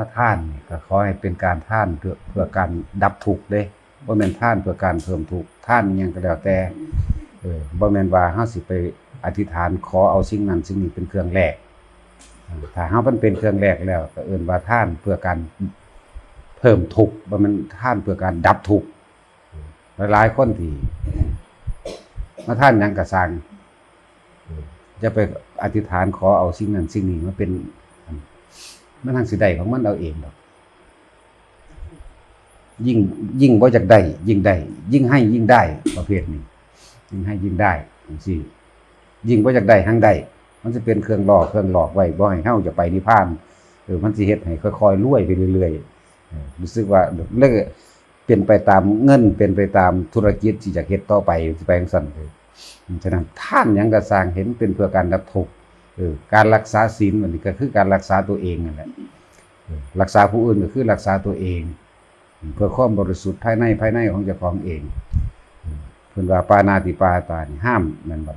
าท่านก็ขอให้เป็นการท่านเพื่อเพื่อการดับทุกข์เด้บ่แม่นท่านเพื่อการเพิ่มทุกข์ท่านอิหยังก็แล้วแต่เออบ่แม่นว่าเฮาสิไปอธิษฐานขอเอาสิ่งนั้นสิ่งนี้เป็นเครื่องแลกถ้าเฮามันเป็นเครื่องแลกแล้ว ก็เอิ้นว่าท่านเพื่อการเพิ่มทุกข์บ่แม่นท่านเพื่อการดับทุกข์หลายๆคนที่มาท่านยังก็สร้างจะไปอธิษฐานขอเอาสิ่งนั้นสิ่งนี้มาเป็น มันทางสิได้ของมันเอาเองดอกยิ่งยิ่งบ่จากได้ยิ่งได้ ยิ่งให้ยิ่งได้ประเภทนี้ยิ่งให้ยิ่งได้จังซี่ยิ่งบ่จากได้หังได้ มันจะเป็นเครื่องหลอกเครื่องหลอกไว้บ่ให้เฮาจะไปนิพพานเออมันสิเฮ็ดให้ค่อยๆรวยไปเรื่อยๆรู้สึกว่าเลิกเป็นไปตามเงินเป็นไปตามธุรกิจที่จะเฮ็ดต่อไปสิไปจังซั่นเออฉะนั้นท่านหยังก็สร้างเห็นเป็นเพื่อการดับทุกข์ การรักษาศีลมันก็คือการรักษาตัวเองนั่นแหละรักษาผู้อื่นก็คือรักษาตัวเอง เพื่อความบริสุทธิ์ภายในภายในของเจ้าของเองเพิ่นว่าปานาติปาตานห้ามนั่นบ่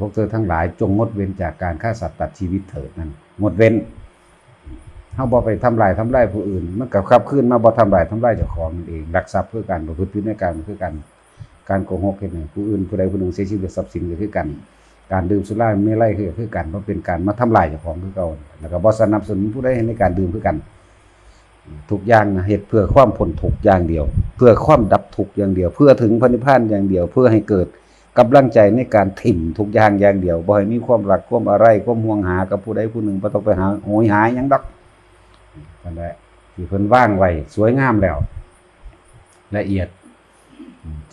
พวกเธอทั้งหลายจงงดเว้นจากการฆ่าสัตว์ตัดชีวิตเถิดนั่นงดเว้นเฮาบ่ไปทำลายทำลายผู้อื่น มันก็ขับขึ้นมาบ่ทำลายทำลายเจ้าของนั่นเองรักทรัพย์เพื่อการประพฤติในการคือกันการโกหกเฮ็ดให้ผู้อื่นผู้ใดผู้หนึ่งเสียชีวิตทรัพย์สินก็คือกัน การดื่มสุราไม่ไล่คือคือกันเพราะเป็นการมาทำลายเจ้าของคือเก่าแล้วก็บ่สนับสนุนผู้ใดในการดื่มคือกันทุกอย่างเหตุเพื่อความพ้นทุกอย่างเดียว เพื่อความดับทุกอย่างเดียว เพื่อถึงพระนิพพานอย่างเดียว เพื่อให้เกิดกำลังใจในการถิ่มทุกอย่างอย่างเดียวบ่ให้มีความรักความอะไรความห่วงหากับผู้ใดผู้หนึ่งบ่ต้องไปหาโหยหายยังดอกนั่นแหละที่เพิ่นว่างไว้สวยงามแล้ว ละเอียด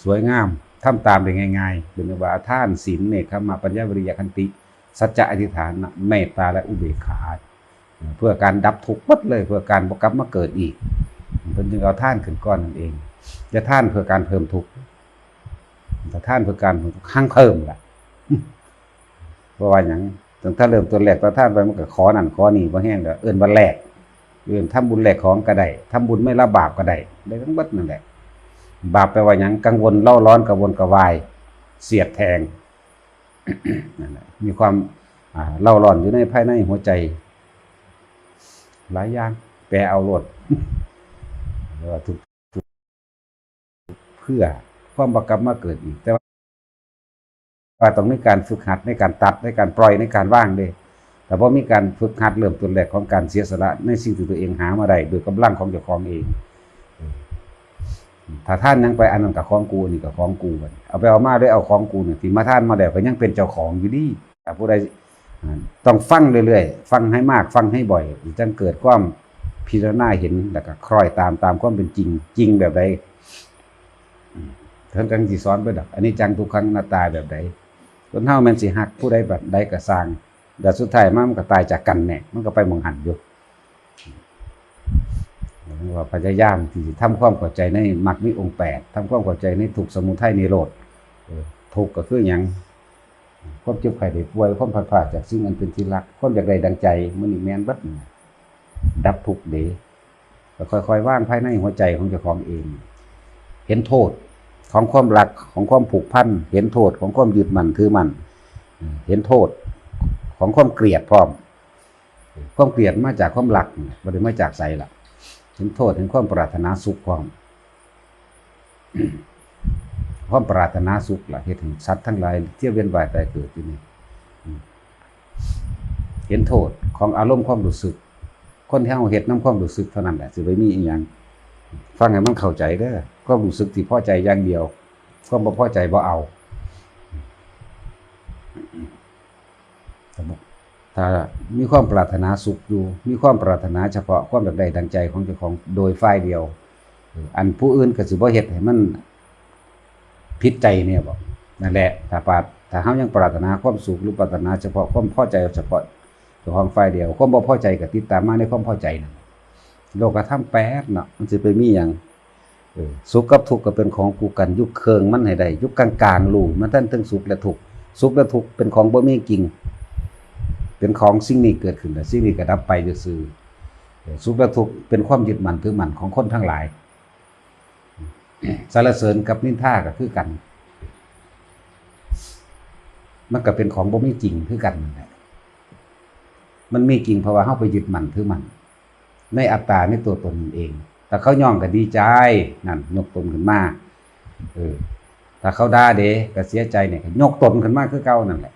สวยงาม ทำตามได้ง่ายๆเป็นว่าท่านศีลเนคขมาปัญญาวิริยคันติ สัจจะอธิษฐานเมตตาและอุเบกขา เพื่อการดับทุกข์หมดเลย เพื่อการบกลับมาเกิดอีกเพิ่นจึงเอาท่านขึ้นก้อนนั่นเองจะท่านเพื่อการเพิ่มทุกข์แต่ท่านเพื่อการข้างเพิ่มล่ะเพราะว่าหยังตั้งแต่เริ่มต้นแรกตอนท่านไปมันก็ขอนั่นขอนี่บ่แห้งแล้วเอิ้นว่าแลกเอิ้นทำบุญแลกของก็ได้ทำบุญไม่ละบาปก็ได้ได้ทั้งบิดนั่นแหละ บาปแปลว่าหยังกังวลเล่าร้อนกังวลกระวาย เสียดแทงมีความเล่าร้อนอยู่ในภายในหัวใจ หลายอย่างแปลเอาโลดว่าทุกเพื่อความประกลับมาเกิดอีกแต่ว่าต้องมีการฝึกหัดในการตัดในการปล่อยในการว่างเด้แต่พอมีการฝึกหัดเริ่มต้นแรกของการเสียสละในสิ่งที่ตัวเองหามาได้โดยกำลังของเจ้าของเอง ถ้าท่านยังไปอันนั้นกับของกูนี่กับของกูบัดเอาไปเอามาด้วยเอาของกูเนี่ยที่มาท่านมาแล้วก็ยังเป็นเจ้าของอยู่ดีแต่ผู้ใดต้องฟังเรื่อยๆ ฟังให้มากฟังให้บ่อยจังเกิดความพิจารณาเห็นแล้วก็คล้อยตามตามความเป็นจริง จริงแบบใดท่านกังสิสอนไปดอกอันนี้จังทุกครั้งหน้าตายแบบใดคนเฮาแมนสิฮักผู้ใดแบบใดก็สร้างแต่สุดท้ายมันก็ตายจากกันแน่มันก็ไปมองหันอยู่ ว่าพยายามที่ทำความเข้าใจในมรรคมีองค์แปดทำความเข้าใจในทุกสมุทัยนิโรธเออทุกก็คืออย่างความเจ็บไข้ได้ป่วยความผัดผ่าจากสิ่งอันเป็นที่รักความอยากได้ดังใจมันนี่แมนบัดดับทุกเดก็ค่อยๆว่างภายในหัวใจของเจ้าของเอง เห็นโทษของความรักของความผูกพันเห็นโทษของความยึดมั่นถือมั่นเห็นโทษของความเกลียดพร้อม ความเกลียดมาจากความรักไม่ได้มาจากใจหร อกเห็นโทษเห็นความปรารถนาสุขความความปรารถนาสุขล่ะเห็นสัตว์ทั้งหลายเที่ยวเวียนว่ายตายเกิดที่นี่เห็นโทษของอารมณ์ความรู้สึก คนที่เฮาเฮ็ดน้ำความรู้สึกเท่านั้นแหละสิไปมีอีหยังฟังให้มันเข้าใจเด้อความรู้สึกที่พอใจอย่างเดียวความบ่พอใจบ่เอา ถ้ามีความปรารถนาสุขอยู่ มีความปรารถนาเฉพาะความอยากได้ดังใจของเจ้าของโดยฝ่ายเดียว อันผู้อื่นก็สิบ่เฮ็ดให้มันผิดใจเนี่ยบอกนั่นแหละถ้าปารถ้าเฮายังปรารถนาความสุขหรือปรารถนาเฉพาะความพอใจเฉพาะเจ้าของฝ่ายเดียวความบ่พอใจก็ติดตามมาในความพอใจนั่นโลกธรรมแปดเนาะมันสิไปมีหยังเออสุขกับทุกข์ก็เป็นของกูกันยุคเคิงมันให้ได้ยุคกลางๆรู้มันทั้งทั้งสุขและทุกข์สุขและทุกข์เป็นของบ่มีจริง เป็นของสิ่งนี้เกิดขึ้นแล้วสิ่งนี้ก็ดับไปจะซื่อสุขและทุกข์เป็นความยึดมั่นถือมั่นของคนทั้งหลายสารเสริญกับนินทาก็คือกัน มันก็เป็นของบ่มีจริงคือกันมันแหละมันมีจริงเพราะว่าเฮาไปยึดมั่นถือมั่นในอัตตาในตัวตนเอง แต่เขาย่องก็ดีใจนั่นยกตนขึ้นมาเออถ้าเขาด่าเด้ก็เสียใจเนี่ยยกตนขึ้นมาคือเก่านั่นแหละ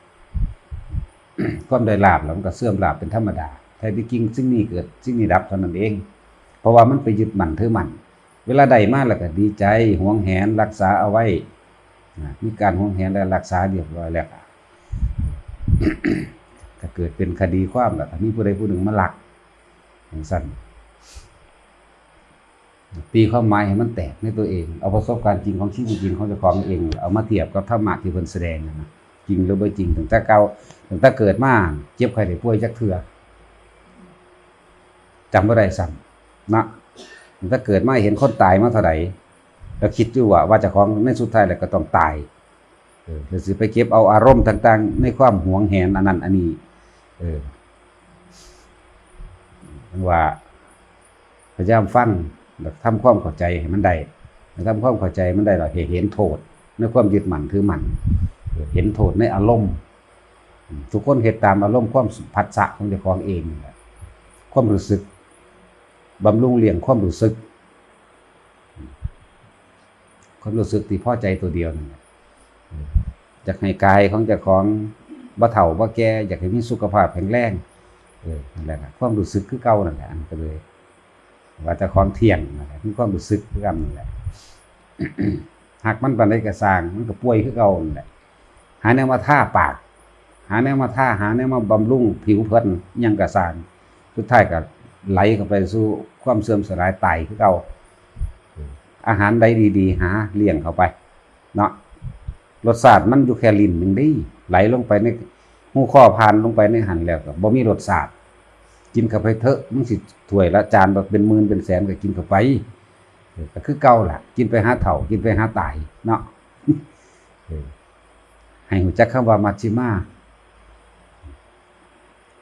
ความได้ลาบแล้วมันก็เสื่อมลาบเป็นธรรมดาแท้ที่จริงสิ่งนี้เกิดสิ่งนี้ดับเท่านั้นเอง เพราะว่ามันไปยึดมั่นถือมั่นเวลาใดมากแล้วก็ดีใจห่วงแหนรักษาเอาไว้มีการห่วงแหนและรักษาเรียบร้อยแล้วก็เกิดเป็นคดีความแล้วถ้ามีผู้ใดผู้หนึ่งมาหลักอย่างสั้นตีความหมายให้มันแตกในตัวเอง เอาประสบการณ์จริงของชีวิตจริงของเจ้าของเอง เอามาเทียบกับธรรมะที่เพิ่นแสดงนะ จริงหรือไม่จริงถึงแต่เก่าถึงแต่เกิดมาเจ็บไข้ได้ป่วยจักเทื่อจำบ่ได้ซ้ำนะถึงแต่เกิดมาเห็นคนตายมาเท่าไหร่แล้วคิดอยู่ว่าว่าจ้าของในสุดท้ายแล้วก็ต้องตายเออหรือสิไปเก็บเอาอารมณ์ต่าง ๆ ในความหวงแหนอันนั้นอันนี้ เออว่าพยายามฟังแล้วทำความเข้าใจให้มันได้ทำความเข้าใจมันได้เราเห็นโทษในความยึดมั่นถือมั่น เห็นโทษในอารมณ์ ทุกคนเหตุตามอารมณ์ความผัสสะของเจ้าของเองนี่แหละความรู้สึกบำรุงเลี้ยงความรู้สึก ความรู้สึกที่พ่อใจตัวเดียวนั่นแหละอยากให้กายของเจ้าของบ่เฒ่าบ่แก่อยากให้มีสุขภาพแข็งแรงเออนั่นแหละครับความรู้สึกคือเก่านั่นแหละอันก็เลย ว่าเจ้าของเที่ยงนั่นแหละมีความรู้สึกคือกันนั่นแหละหากมันปานใดก็สางมันก็ป่วยคือเก่านั่นแหละาแนวมาท่าปาก หาแนวมาท่าหาแนวมาบำรุงผิวเพิ่นยังก็สางสุดท้ายก็ไหลเข้าไปสู่ความเสื่อมสลายตายคือเก่าอาหารใดดีๆ หาเลี้ยงเข้าไป เนาะรสชาติมันอยู่แค่ลิ้นหนึ่งดีไหลลงไปในหูข้อพานลงไปในหันแล้วก็บ่มีรสชาติกินเข้าไปเถอะมันสิถ้วยละจานแบบเป็นหมื่นเป็นแสนก็กินเข้าไปก็คือเก่าล่ะ กินไปหาเฒ่ากินไปหาตายเนาะ ให้หูจักคำว่ามัชชิมา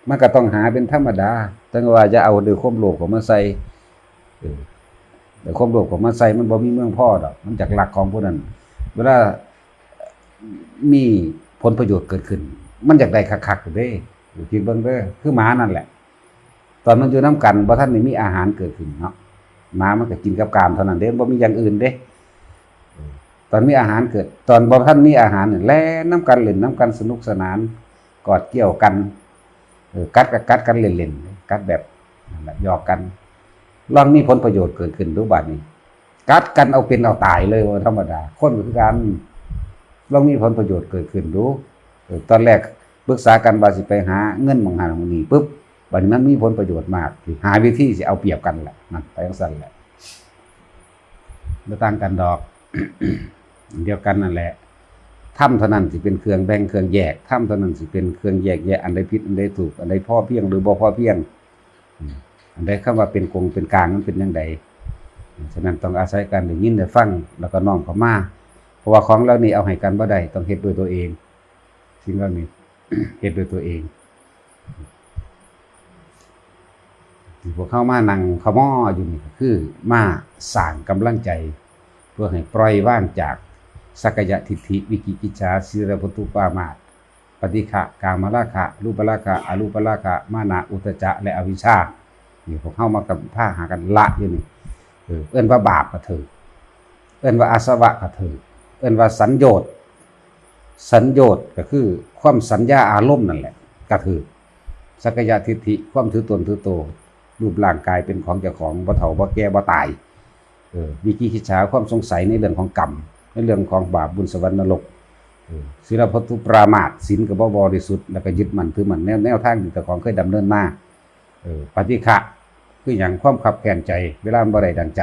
มันก็ต้องหาเป็นธรรมดาแต่ว่าจะเอาเดือความโลภของมาใส่เดือความโลภของมาใส่มันบ่มีเมืองพ่อดอกมันจากหลักของพวกนั้น เวลามีผลประโยชน์เกิดขึ้น มันอยากได้คักๆเด้อยู่กินเบิ่งเด้อคือหมานั่นแหละ ตอนมันอยู่น้ำกันบ่ท่านนี่มีอาหารเกิดขึ้นเนาะหมามันก็กินกับกามเท่านั้นเด้บ่มีอย่างอื่นเด้ ตอนมีอาหารเกิด ตอนบ่ท่านมีอาหารแล่น้ำกันเล่นน้ำกันสนุกสนานกอดเกี่ยวกันออกัดกับกัดกันเล่นๆกัดแบบแหละหยอกกันลองมีผลประโยชน์เกิดขึ้นดูบัดนี้ กัดกันเอาเป็นเอาตายเลยว่าธรรมดา คนก็คือกันลองมีผลประโยชน์เกิดขึ้นดูเออตอนแรกปรึกษากันว่าสิไปหาเงินบางหาบางนี้ปุ๊บบัดนี้มันมีผลประโยชน์มากที่หาวิธีสิเอาเปรียบกันแหละนั่นไปจังซั่นแหละบ่ต่างกันดอก เดียวกันนั่นแหละถ้ำเท่านั้นสิเป็นเครื่องแบ่งเครื่องแยกถ้ำเท่านั้นสิเป็นเครื่องแยกแยะอันใดผิดอันใดถูก อันใดพ่อเพียงหรือบ่พ่อเพียง อันใดคำว่าเป็นกงเป็นกลางมันเป็นจังไดฉะนั้นต้องอาศัยการได้ยินได้ฟังแล้วก็น้อมเข้ามาเพราะว่าของเหล่านี้เอาให้กันบ่ได้ต้องเฮ็ดด้วยตัวเอง สิ่งเหล่านี้เฮ็ดด้วยตัวเองพวกเข้ามานั่งขม้ออยู่นี่ก็คือมาสร้างกำลังใจ เพื่อให้ปล่อยว่างจาก สักยะทิฏฐิวิกิกิจฉาสิรพุตุปามาตปฏิฆะกามราคะรูปราคะอรูปราคะมานะอุตจะและอวิชชานี่พวกเข้ามากับผ้าหากันละอยู่นี่เออเอิ้นว่าบาปก็ถือเอิ้นว่าอาสวะก็ถือเอิ้นว่าสัญโยชน์สัญโยชน์ก็คือความสัญญาอารมณ์นั่นแหละก็คือสักยะทิฏฐิความถือตนถือโตรูปร่างกายเป็นของเจ้าของบ่เฒ่าบ่แก่บ่ตายเออวิกิคิจฉาความสงสัยในเรื่องของกรรม ในเรื่องของบาปบุญสวรรค์นรกศีลพัตุปรามาทศีลก็บ่บริสุทธิ์แล้วก็ยึดมันถือมันแนวแนวทางที่เจ้าของเคยดำเนินมาปฏิฆะคือหยังความขับแค้นใจ เวลาบ่ได้ดังใจ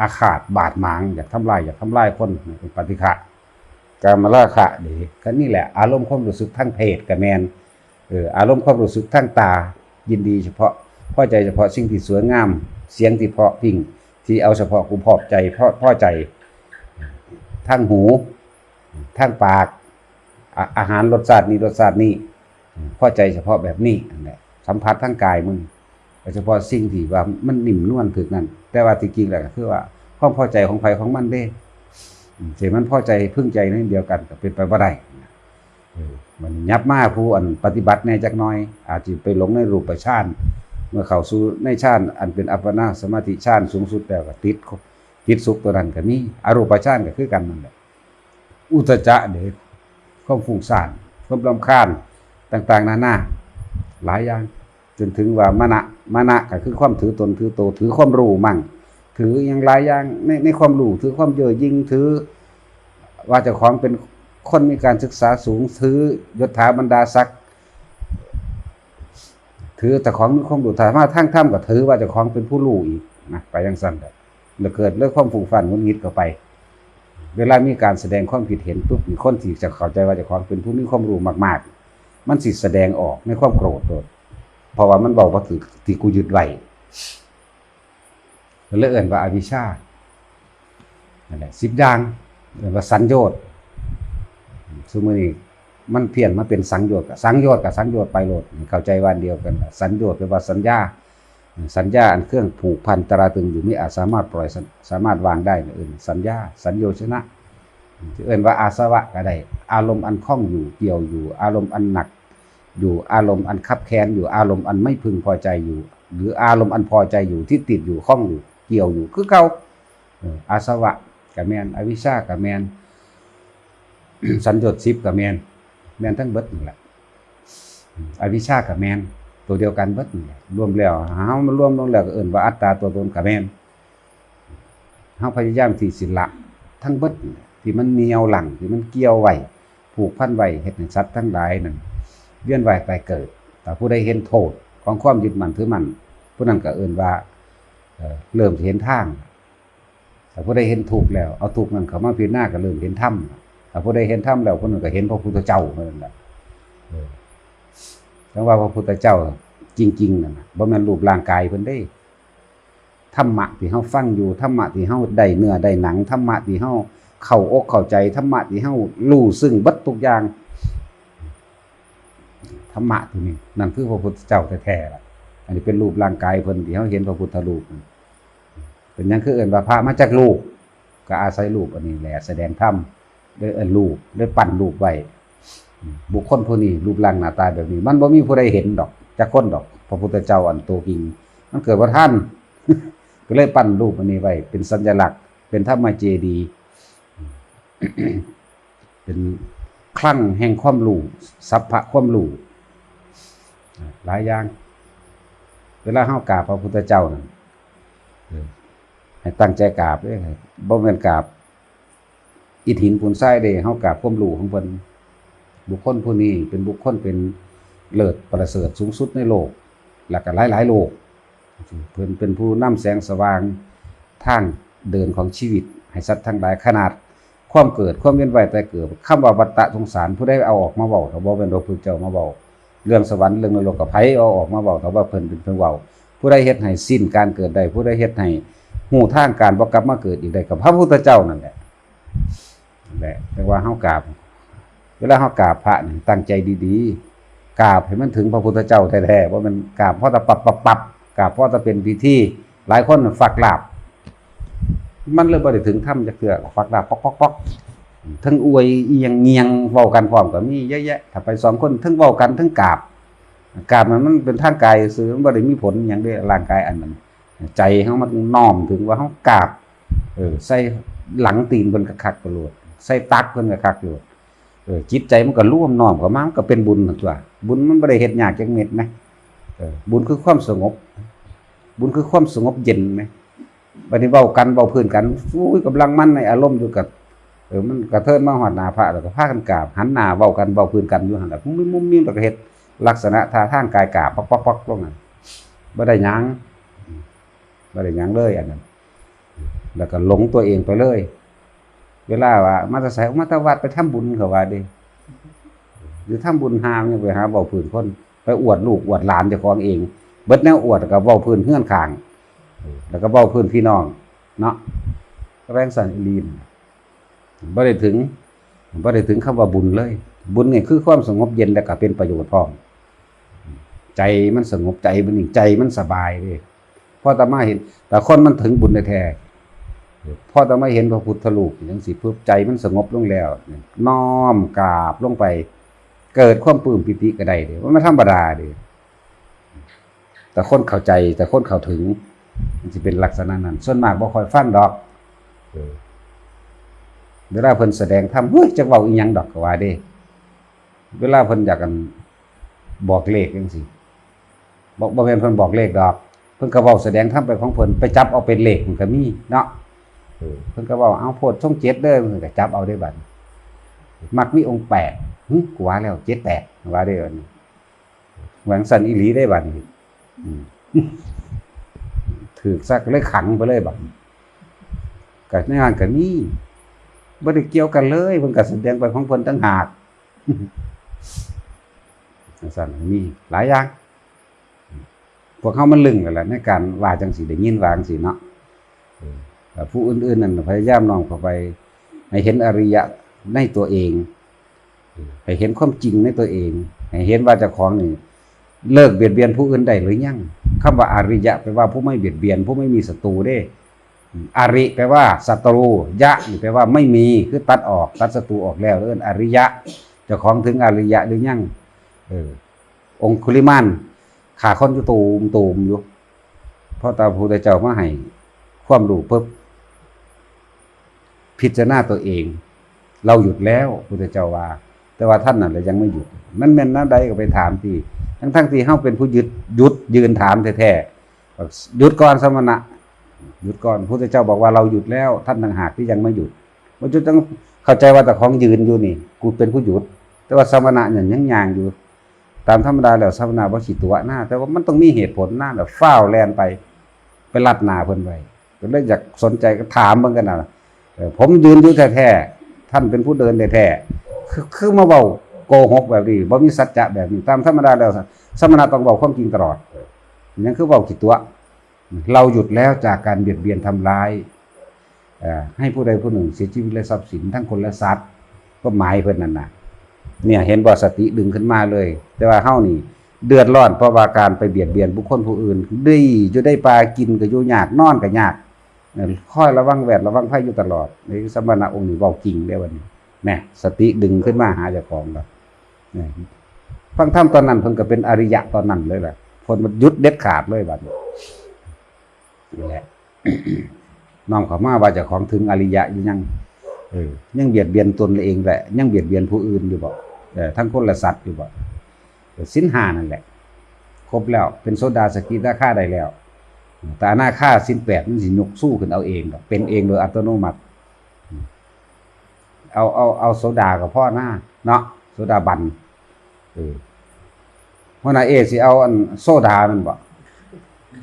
อาฆาตบาดหมางอยากทำลายอยากทำลายคนเป็นปฏิฆะกามราคะนี่ก็นี่แหละ อารมณ์ความรู้สึกทางเพศกับแมนเอออารมณ์ความรู้สึกทางตา ยินดีเฉพาะพอใจเฉพาะสิ่งที่สวยงาม เสียงที่เพาะพิงที่เอาเฉพาะกูพอใจพราะพอใจ ทางหูทางปาก อาหารรสชาตินี้รสชาตินี้พอใจเฉพาะแบบนี้นั่นแหละสัมผัสทางกายมึงโดยเฉพาะสิ่งที่ว่ามันนิ่มนวลถึกนั่นแต่ว่าจริงๆแหล้วก็คือว่าความพอใจของใครของมันเด้อืมสิมันพอใจพึ่งใจนั่นเดียวกันก็เป็นไปบ่ได้มันยับมาผู้อันปฏิบัติแน่จักน้อย อาจจะไปหลงในรูปฌานเมื่อเข้าสู่ในฌานอันเป็นอัปปนาสมาธิฌานสูงสุดแล้วก็ติด ติดสุขตัวนั้นก็มีอารูปฌานก็คือกันนั่นแหละอุตจะเด้ความฟุ้งซ่านความรำคาญต่างๆนานาหลายอย่าง จนถึงว่ามณะมณะก็คือความถือตนถือโตถือความรู้มั่ง ถืออย่างหลายอย่างในในความรู้ถือความเย่อหยิ่งถือ ว่าจ้าของเป็นคนมีการศึกษาสูงถือยศถาบรรดาศักดิ์ถือแต่ของมีความรู้ถามว่าทั้งถ้ำก็ถือว่าจ้าของเป็นผู้รู้อีกนะไปยังสั้นแต่ แล้วเกิดเรื่องความฟุ้งฟันงุนงิดเข้าไป เวลามีการแสดงความคิดเห็นปุ๊บมีคนที่จะเข้าใจว่าจ้าของเป็นผู้มีความรู้มาก ๆ มันสิแสดงออกในความโกรธโดดเพราะว่ามันบอกว่าถือที่กูยึดไว้ก็เลยเอ่นว่าอาวิชชานั่นแหละสิบอย่างเอ่นว่าสัญโยชน์สมมตินี้มันเพี้ยนมาเป็นสังโยชน์กับสังโยชน์กับสังโยชน์ไปโลดเข้าใจวันเดียวกัน สัญโยชน์แปลว่าสัญญา สัญญาอันเครื่องผูกพันตราตรึงอยู่ไม่อาจสามารถปล่อยสามารถวางได้เอื่นสัญญา สัญโยชนะที่เอื่นว่าอาสวะก็ได้ อารมณ์อันคล้องอยู่เกี่ยวอยู่ อารมณ์อันหนัก อยู่อารมณ์อันคับแค้นอยู่อารมณ์อันไม่พึงพอใจอยู่ หรืออารมณ์อันพอใจอยู่ที่ติดอยู่คล้องอยู่เกี่ยวอยู่คือเก่าอาสวะกับแมนอวิชากับแมนสัญญดสิบกับแมนแมนทั้งเบิดนี่แหละอวิชชากับแมน ตัวเดียวกันเบิดรวมแล้วเฮามันรวมลงแล้วก็เอิ่นว่าอัตตาตัวตนกับแมนเฮาพยายามที่สิละทั้งเบิดที่มันเหนียวหลังที่มันเกี่ยวไว้ผูกพันไว้เฮ็ดให้สัตว์ทั้งหลายนั่นเวียนว่ายตายเกิด แต่ผู้ใดเห็นโทษของความยึดมั่นถือมั่นผู้นั้นก็เอื่นว่าเริ่มเห็นทาง แต่ผู้ใดเห็นถูกแล้ว เอาถูกนั้นเขามาพิจารณาก็เริ่มเห็นธรรมแต่ผู้ใดเห็นธรรมแล้วผู้นั้นก็เห็นพระพุทธเจ้าเท่านั้นแหละ จังว่าพระพุทธเจ้าจริงๆนะบ่แม่นรูปร่างกายเพิ่นได้ธรรมะที่เฮาฟังอยู่ธรรมะที่เฮาได้เนื้อได้หนังธรรมะที่เฮาเข้าอกเข้าใจธรรมะที่เฮารู้ซึ่งบัดทุกอย่างธรรมะตัวนี้นั่นคือพระพุทธเจ้าแท้ๆล่ะอันนี้เป็นรูปร่างกายเพิ่นที่เฮาเห็นพระพุทธรูปเป็นยังคือเอิ้นว่าพระมาจากรูปก็อาศัยรูปอันนี้แหละแสดงธรรมได้เอิ้นรูปได้ปั้นรูปไว้ บุคคลผู้นี้รูปร่างหน้าตาแบบนี้ มันบ่มีผู้ใดเห็นดอกจักคนดอก พระพุทธเจ้าอันโตัวจริง มันเกิดว่าท่าน ก็เลยปั้นรูปอันนี้ไว้ เป็นสัญลักษณ์ เป็นธรรมเจดี เป็นคลั่งแห่งความรู้สัพพะความรู้หลายอย่าง เวลาเฮากราบพระพุทธเจ้านั่นให้ตั้งใจกราบเด้อครับบ่แม่นกราบอิฐหินปูนทรายเด้เฮากราบความรู้ของเพิ่น บุคคลผู้นี้เป็นบุคคลเป็นเลิศประเสริฐสูงสุดในโลก แล้วก็หลายๆโลก เพิ่นเป็นผู้นำแสงสว่างทางเดินของชีวิต ให้สัตว์ทั้งหลายขนาด ความเกิดความเวียนว่ายตายเกิดคำว่าวัฏฏะสงสารผู้ใดเอาออกมาเว้าถ้าบ่เป็นพระพุทธเจ้ามาเว้าเรื่องสวรรค์เรื่องนรกกับไผเอาออกมาเว้าแต่ว่าเพิ่นเป็นเพิ่นเว้าผู้ใดเฮ็ดให้สิ้นการเกิดได้ผู้ใดเฮ็ดให้ฮู้ทางการบ่กลับมาเกิดอีกได้กับพระพุทธเจ้านั่นแหละแหละแต่ว่าเฮากราบ เวลาเฮากราบพระนี่ตั้งใจดีๆกราบให้มันถึงพระพุทธเจ้าแท้ๆว่ามันกราบพราะแต่ปับปับปับกราบพราะแต่เป็นพิธีหลายคนฝักลาบ มันเลยบ่ได้ถึงถ้ำจักเทื่อฝักลาบป๊อกๆทั้งอวยเอียงเงียงเว้ากันพร้อมก็มีเยอะแยะถ้าไปสองคนทั้งเว้ากันทั้งกราบกราบมันมันเป็นทางกายซื่อมันบ่ได้มีผลหยังเด้ร่างกายอันนั้นใจเฮามันน้อมถึงว่าเฮากราบเออใส่หลังตีนเพิ่นก็คักกระโลดใส่ตักเพิ่นก็คักอยู่ เออจิตใจมันก็ร่วมน้อมเข้ามามันก็เป็นบุญนั่นตัว บุญมันบ่ได้เฮ็ดยากจักเม็ดนะเออบุญคือความสงบ บุญคือความสงบเย็นไหมบัดนี้เว้ากันเว้าพื้นกันอุ้ยกำลังมันในอารมณ์อยู่กับเออมันกระเทินมาหอดหน้าพระแล้วก็พากันกราบหันหน้าเว้ากันเว้าพื้นกันอยู่หันแหละมุมมุมมีแล้วก็เฮ็ดลักษณะท่าทางกายกราบป๊อกๆๆลงนั่นบ่ได้ยังบ่ได้ยังเลยอันนั้นแล้วก็หลงตัวเองไปเลย เวลาว่ามาตะไสมาตะวัดไปทำบุญเขาว่าดิหรือทำบุญหามยังไปหาเว้าพื้นคน ไปอวดลูกอวดหลานเจ้าของเอง เบิดแนวอวดก็เว้าพื้นเฮือนขาง แล้วก็เว้าพื้นพี่น้อง เนาะแรงสันลีนบ่ได้ถึงบ่ได้ถึงคำว่าบุญเลย บุญนี่คือความสงบเย็นและก็เป็นประโยชน์พร้อมใจมันสงบใจมันนิ่งใจมันสบายเลยพอตามาเห็น แต่คนมันถึงบุญแท้ พอตามาเห็นพระพุทธรูปจังสิปุ๊บใจมันสงบลงแล้ว น้อมกราบลงไป เกิดความปลื้มปิติก็ไดเด้ว่ามันธรรมดาเด้แต่คนเข้าใจแต่คนเข้าถึง มันจะเป็นลักษณะนั้น ส่วนมากบ่คอยฟังดอกเวลาเพิ่นแสดงธรรมเฮ้ยจักเว้าอีหยังดอกก็ว่าเด้ เวลาเพิ่นอยากกันบอกเลขจังซี่บอกบ่แม่นเพิ่นบอกเลขดอก เพิ่นก็เว้าแสดงธรรมไปของเพิ่นไปจับเอาเป็นเลขมันก็มีเนาะ เพิ่นก็เว้าเอาโพดช่องเจ็ดเด้อเพิ่นก็จับเอาได้บัดมักมีองค์แปดหึกว่าแล้วเจ็ดแปดว่าได้บัดนี้หวังสันอีหลีได้บัดนี้อืมถือซักเลยขังไปเลยบัดก็ในงานก็มีบ่ได้เกี่ยวกันเลยเพิ่นก็แสดงไปของเพิ่นต่างหากสั่นมีหลายอย่างพวกเขามันลึงกันแหละในการว่าจังสีได้ยินว่าจังสีเนาะ ผู้อื่นๆนั่นพยายามน้อมเข้าไปให้เห็นอริยะในตัวเองให้เห็นความจริงในตัวเองให้เห็นว่าเจ้าของนี่เลิกเบียดเบียนผู้อื่นได้หรือยังคำว่าอริยะแปลว่าผู้ไม่เบียดเบียน ผู้ไม่มีศัตรูเด้อริแปลว่าศัตรู ยะแปลว่าไม่มีคือตัดออกตัดศัตรูออกแล้วเอิ้นอริยะเจ้าของถึงอริยะหรือยังเออ องคุลิมานขาคนอยู่ตูมตูมอยู่เพราะตาพุทธเจ้ามาให้ความรู้ปุ๊บ พิจารณาตัวเอง เราหยุดแล้วพุทธเจ้าว่า แต่ว่าท่านน่ะเลยยังไม่หยุดนั่นแม่นน้าใดก็ไปถามที่ทั้งทั้งที่เฮาเป็นผู้หยุดหยุดยืนถามแท้ๆหยุดก่อนสมณะหยุดก่อนพุทธเจ้าบอกว่าเราหยุดแล้ว ท่านต่างหากที่ยังไม่หยุดมันจะต้องเข้าใจว่าแต่ของยืนอยู่นี่ กูเป็นผู้หยุด แต่ว่าสมณะเนี่ยยังยางอยู่ ตามธรรมดาแล้วสมณะบ่ขีตัวหน้า แต่ว่ามันต้องมีเหตุผลหน้าแบบฟ้าแลนไปไปลัดหนาเพิ่นไว้ก็เลยอยากสนใจก็ถามเบิ่งกันน่ะ ผมยืนอยู่แท้ๆท่านเป็นผู้เดินแท้ๆคือคือมาเว้าโกหกแบบนี้บ่มีสัจจะแบบนี้ตามธรรมดาแล้วสมณะต้องเว้าความจริงตลอดนั่นคือเว้าขีตัว เราหยุดแล้วจากการเบียดเบียนทำร้ายให้ผู้ใดผู้หนึ่งเสียชีวิตและทรัพย์สินทั้งคนและสัตว์ก็หมายเพิ่นนั่นน่ะเนี่ยเห็นบ่สติดึงขึ้นมาเลย แต่ว่าเฮานี่ เดือดร้อนเพราะว่าการไปเบียดเบียนบุคคลผู้อื่นดีอยู่ได้ปลากินก็อยู่ยากนอนก็ยาก คอยระวังแวดระวังภัยอยู่ตลอดนี่สมณะองค์นี้เว้าจริงเด้วันนี้แหม่สติดึงขึ้นมาหาเจ้าของแล้วนี่ฟังธรรมตอนนั้นเพิ่นก็เป็นอริยะตอนนั้นเลยแหละเพิ่นมันหยุดเด็ดขาดเลยบัดนี้นี่แหละน้อมข้ามาว่าจ้าของถึงอริยะอยู่ยังเออยังเบียดเบียนตนเองแหละยังเบียดเบียนผู้อื่นอยู่บ่เออทั้งคนและสัตว์อยู่บ่เออสินหานั่นแหละ ครบแล้วเป็นโซดาสกิทาค่าได้แล้ว แต่อนาค่าสินแปดมันสิยกสู้ขึ้นเอาเองเป็นเองโดยอัตโนมัติ เอาเอาเอาโซดากับพ่อหน้า เนาะโซดาบันเออหัวหน้าเอสิเอาอันโซดามันบ่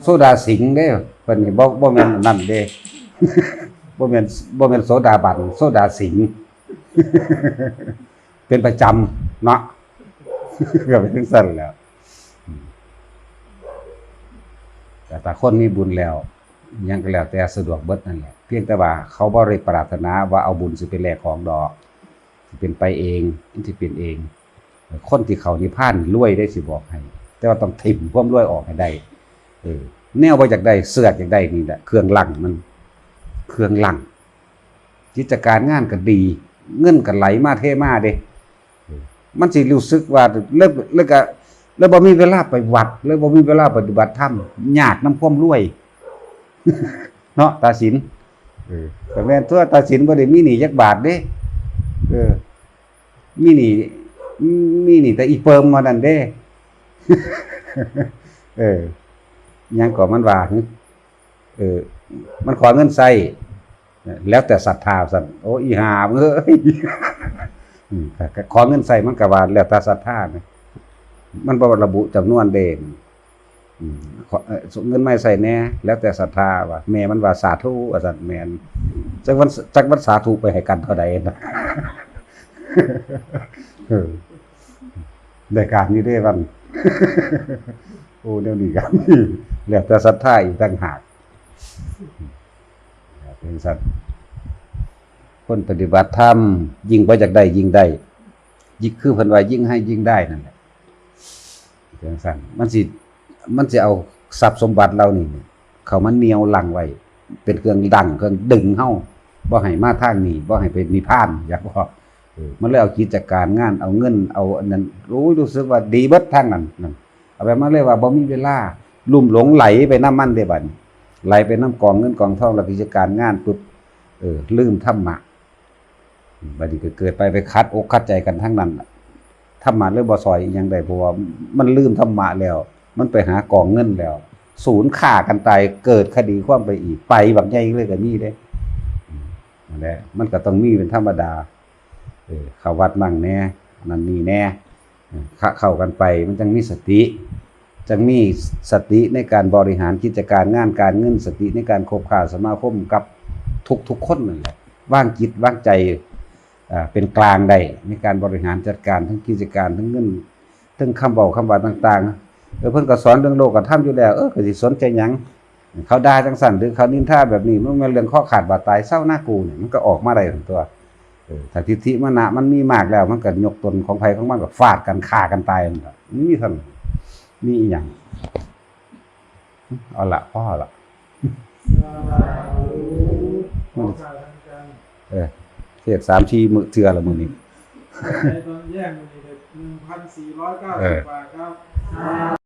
โซดาสิงเด้เพิ่นบ่บ่แม่นนั่นเด้บ่แม่นบ่แม่นโซดาบันโซดาสิงเป็นประจำเนาะก็เป็นจังซั่นแล้ว แต่ถ้าคนมีบุญแล้วยังก็แล้วแต่สะดวกเบิดนั่นแหละเพียงแต่ว่าเขาบ่ได้ปรารถนาว่าเอาบุญสิเป็นแลกของดอกสิเป็นไปเองสิเป็นเอง คนที่เขานิพพานรวยได้สิบอกให้ แต่ว่าต้องถิ่มความรวยออกให้ได้เออแนวบ่อยากได้เสือกอยากได้นี่แหละเครื่องลังมัน เครื่องลังกิจการงานก็ดี เงินก็ไหลมาเทมาเด้มันสิรู้สึกว่าเลิกเลิกก็ แล้วบ่มีเวลาไปวัด แล้วบ่มีเวลาปฏิบัติธรรมยากน้ำความรวย เนาะตาสินแต่แม่นตัวตาสินบ่ได้มีหนี้จักบาทเด้เออ มีหนี้มีหนี้แต่อีเปิมมานั่นเด้ เออยังก็มันว่าเออ มันขอเงินใช้แล้วแต่ศรัทธาสั่นโอ้อีหามเอ้ยขอเงินใช้มันก็ว่าแล้วแต่ศรัทธานะ มันบ่ระบุจำนวนเด่นอืมเงินไม่ใส่แน่ แล้วแต่ศรัทธาว่าแม่มันว่าสาธุว่าซั่นแม่นจักวันจักวันสาธุไปให้กันเท่าใดนะเออได้การนี้ได้วันโอ้เดี๋ยวนี้กันแล้วแต่ศรัทธาอีกต่างหากเป็นสัตว์คนปฏิบัติธรรมยิ่งไปจากได้ยิ่งได้ยิ่งคือพิ่นว่ายิ่งให้ยิ่งได้นั่นแหละ จังซั่นมันสิมันสิเอาทรัพย์สมบัติเรานี่เขามันเหนียวลังไว้ เป็นเครื่องดังเครื่องดึงเฮาบ่ให้มาทางนี้บ่ให้เป็นนิพพาน อยากบอกมันเลยเอากิจการงานเอาเงิน เอาอันนั้นรู้รู้สึกว่าดีเบิดทางนั้นนั่นเอาไปมาเลยว่าบ่มีเวลาลุ่มหลงไหลไปน้ำมันได้บัดนี้ไหลไปน้ำกองเงินกองทองแล้วกิจการงานปุ๊บเออลืมธรรมะบัดนี้ก็เกิดไปไปคัดอกคัดใจกันทั้งนั้น ธรรมะเลยบ่ซอยอีหยังได้เพราะว่ามันลืมธรรมะแล้ว มันไปหากองเงินแล้ว ศูนย์ฆ่ากันตายเกิดคดีความไปอีกไปแบักใหญ่เลยก็มีเด้นั่นแหละมันก็ต้องมีเป็นธรรมดาเออขาวัดมั่งแน่นั่นนี่แน่เข้าเข้ากันไปมันจังมีสติจังมีสติในการบริหารกิจการงานการเงินสติในการคบค้าสมาคมกับทุกทุกๆคนนั่นแหละว่างจิตว่างใจ เป็นกลางได้ในการบริหารจัดการทั้งกิจการทั้งเงินทั้งคำบอกคำว่าต่างๆเออเพิ่นก็สอนเรื่องโลกกับธรรมอยู่แล้วเออก็สิสนใจหยังเขาด่าจังสั่นหรือเขานินทาแบบนี้มันเป็นเรื่องข้อขาดบาดตายเศร้าหน้ากูเนี่ยมันก็ออกมาได้ทั้งตัวเออถ้าทิฏฐิมานะมันมีมากแล้ว มันก็ยกตนของไผของมันก็ฟาดกันฆ่ากันตายมันก็มันมีเท่านั้นมีอีหยังเอาละพ่อละขอข่าวทางการเออ เทียบสามทีมือเทือละมือนี้ ในตอนแย่งมันนี่หนึ่งพันสี่ร้อยเก้าสิบบาทครับ